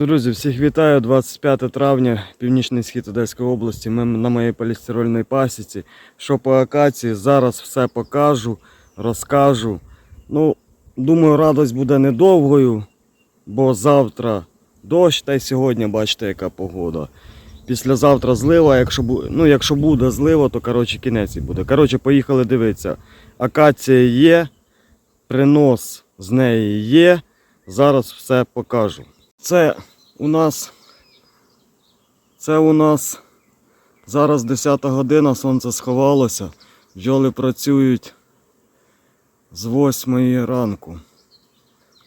Друзі, всіх вітаю. 25 травня, північний схід Одеської області. Ми на моїй полістирольній пасіці. Що по акації, зараз все покажу, розкажу. Ну, думаю, радость буде недовгою, бо завтра дощ, та й сьогодні бачите, яка погода. Післязавтра злива, якщо, ну, якщо буде злива, то коротше, кінець і буде. Коротше, поїхали дивитися. Акація є, принос з неї є. Зараз все покажу. Це у нас. Це у нас зараз 10 година, сонце сховалося. Бджоли працюють з 8 ранку.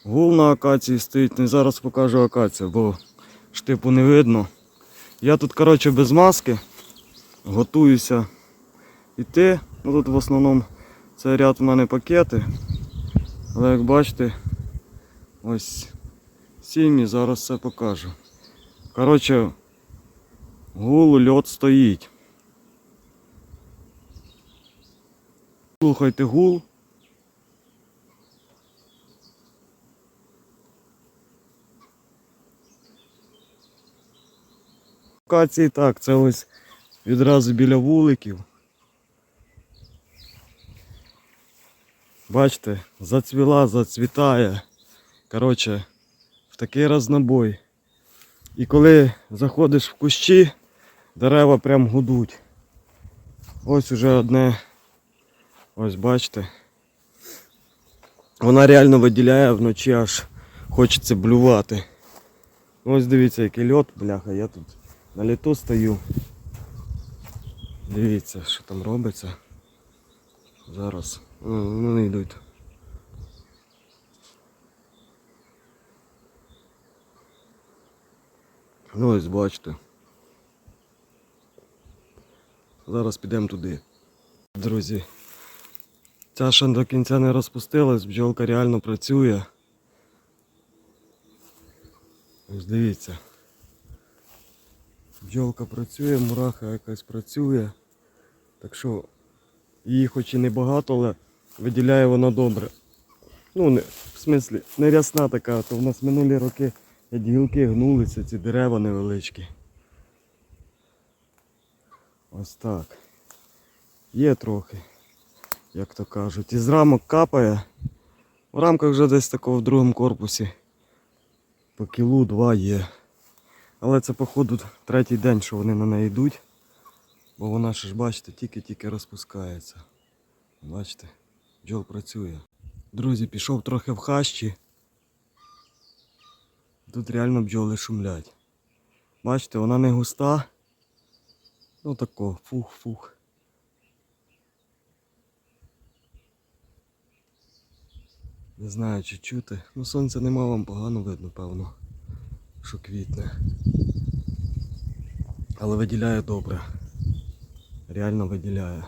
Гул на акації стоїть, не зараз покажу акацію, бо штипу не видно. Я тут, коротше, без маски готуюся йти. Ну тут в основному це ряд в мене пакети. Але як бачите, ось сім'ї, зараз все покажу. Коротше, гул льот стоїть. Слухайте гул. Локації так, це ось відразу біля вуликів. Бачите, зацвіла, зацвітає. Коротше, в такий разнобой. І коли заходиш в кущі, дерева прям гудуть. Ось уже одне. Ось бачите. Вона реально виділяє вночі аж хочеться блювати. Ось дивіться, який льот, бляха, я тут на літу стою. Дивіться, що там робиться. Зараз. Вони йдуть. Ну ось бачите. Зараз підемо туди. Друзі. Ця ще до кінця не розпустилась, бджолка реально працює. Ось дивіться. Бджолка працює, мураха якась працює. Так що її хоч і не багато, але виділяє вона добре. Ну, не, в смислі, не рясна така, то в нас минулі роки як гілки гнулися, ці дерева невеличкі. Ось так. Є трохи, як то кажуть. Із рамок капає. В рамках вже десь такого в другому корпусі. По кілу два є. Але це, походу, третій день, що вони на неї йдуть. Бо вона ще ж, бачите, тільки-тільки розпускається. Бачите, бджол працює. Друзі, пішов трохи в хащі. Тут реально бджоли шумлять. Бачите, вона не густа. Ну тако, фух-фух. Не знаю, чи чути. Ну сонця нема, вам погано видно, певно, що квітне. Але виділяє добре. Реально виділяє.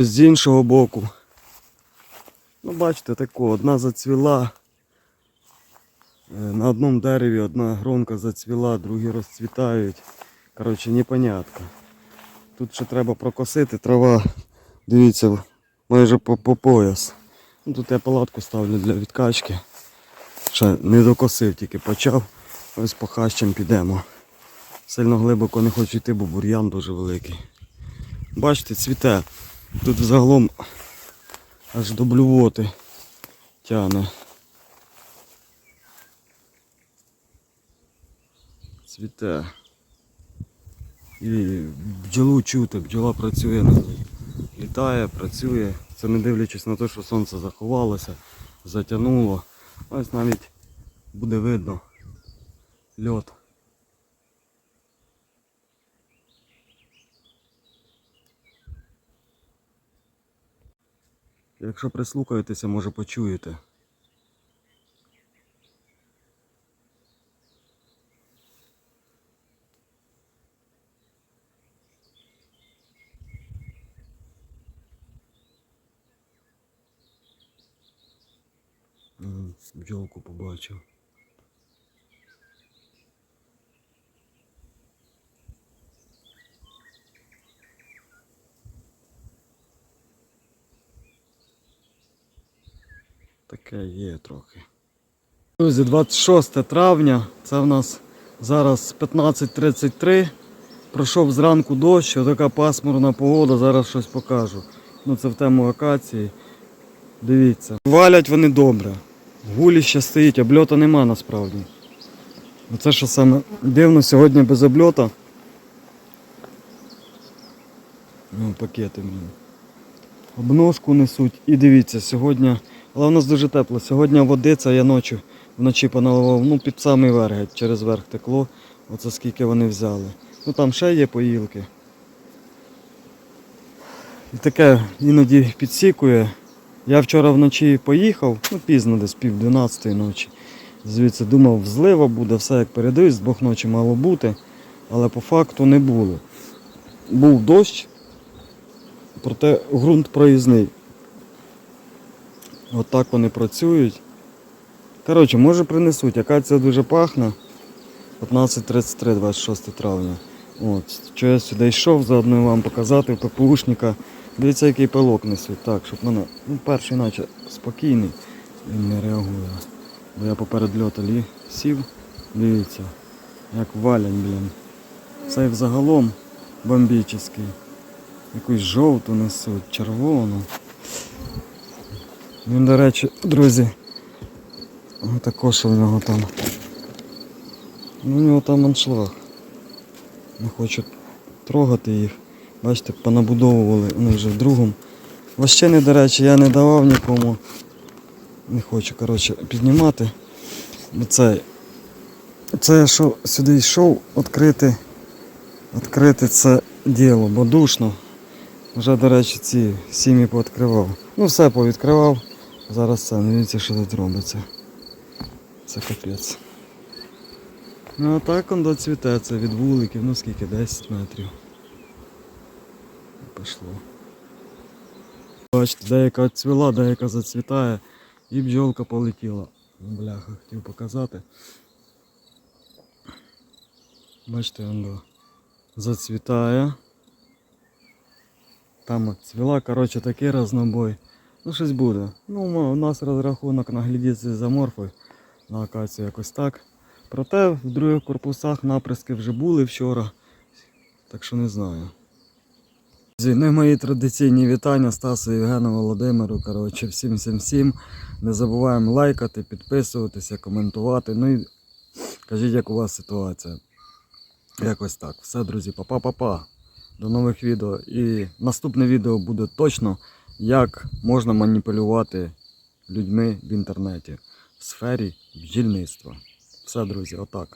З іншого боку. Ну, бачите, тако, одна зацвіла. Е, На одному дереві одна гронка зацвіла, другі розцвітають. Коротше, непонятно. Тут ще треба прокосити, трава, дивіться, майже по, по пояс. Ну, тут я палатку ставлю для відкачки. Ще не докосив, тільки почав. Ось по хащам підемо. Сильно глибоко не хочу йти, бо бур'ян дуже великий. Бачите, цвіте. Тут взагалом аж до блювоти тяне. Цвіте. І бджолу чути, бджола працює. Літає, працює. Це не дивлячись на те, що сонце заховалося, затягнуло. Ось навіть буде видно льот. Якщо прислухаєтеся, може почуєте. Бджолку побачив. Таке є трохи. Друзі, 26 травня, це в нас зараз 15.33. Пройшов зранку дощ, така пасмурна погода, зараз щось покажу. Ну це в тему акації. Дивіться. Валять вони добре. Гуліще стоїть, обльота нема насправді. Оце що саме дивно сьогодні без обльота. Ну, пакети мені. Обножку несуть. І дивіться, сьогодні. Але у нас дуже тепло. Сьогодні водиця, я ночі вночі поналивав, ну під самий верх, через верх текло. Оце скільки вони взяли. Ну там ще є поїлки. І таке іноді підсікує. Я вчора вночі поїхав, ну пізно десь пів 12 ночі. Звідси думав, злива буде, все як передаюсь, з двох ночі мало бути, але по факту не було. Був дощ, проте ґрунт проїзний. От вони працюють. Коротше, може принесуть, акація дуже пахне. 15.33, 26 травня. От, що я сюди йшов, заодно вам показати ППУшника. Дивіться, який пилок несуть. Так, щоб мене. Ну, перший наче спокійний, він не реагує. Бо я поперед льота лі сів. Дивіться, як валять, блін. Цей взагалом бомбічний. Якусь жовту несуть, червону. Він, до речі, друзі, отако, що в нього там. Ну, у нього там аншлаг. Не хочу трогати їх. Бачите, понабудовували вони вже в другому. Ващини, до речі, я не давав нікому. Не хочу, коротше, піднімати. Це, це що сюди йшов, відкрити, відкрити це діло, бо душно. Вже, до речі, ці сім'ї пооткривав. Ну все повідкривав. Зараз це, дивіться, що тут робиться. Це капець. Ну а так он доцвіте, це від вуликів, ну скільки, 10 метрів. Пішло. Бачите, деяка цвіла, деяка зацвітає і бджолка полетіла. Бляха, хотів показати. Бачите, воно зацвітає. Там от цвіла, коротше, такий разнобой. Ну щось буде. Ну, у нас розрахунок на глядіці заморфи на акацію якось так. Проте в других корпусах наприски вже були вчора. Так що не знаю. Ну мої традиційні вітання Стасу Євгену Володимиру. Коротше, всім всім всім. Не забуваємо лайкати, підписуватися, коментувати. Ну і кажіть, як у вас ситуація. Якось так. Все, друзі, па-па-па-па. До нових відео. І наступне відео буде точно, як можна маніпулювати людьми в інтернеті в сфері бджільництва. Все, друзі, отак.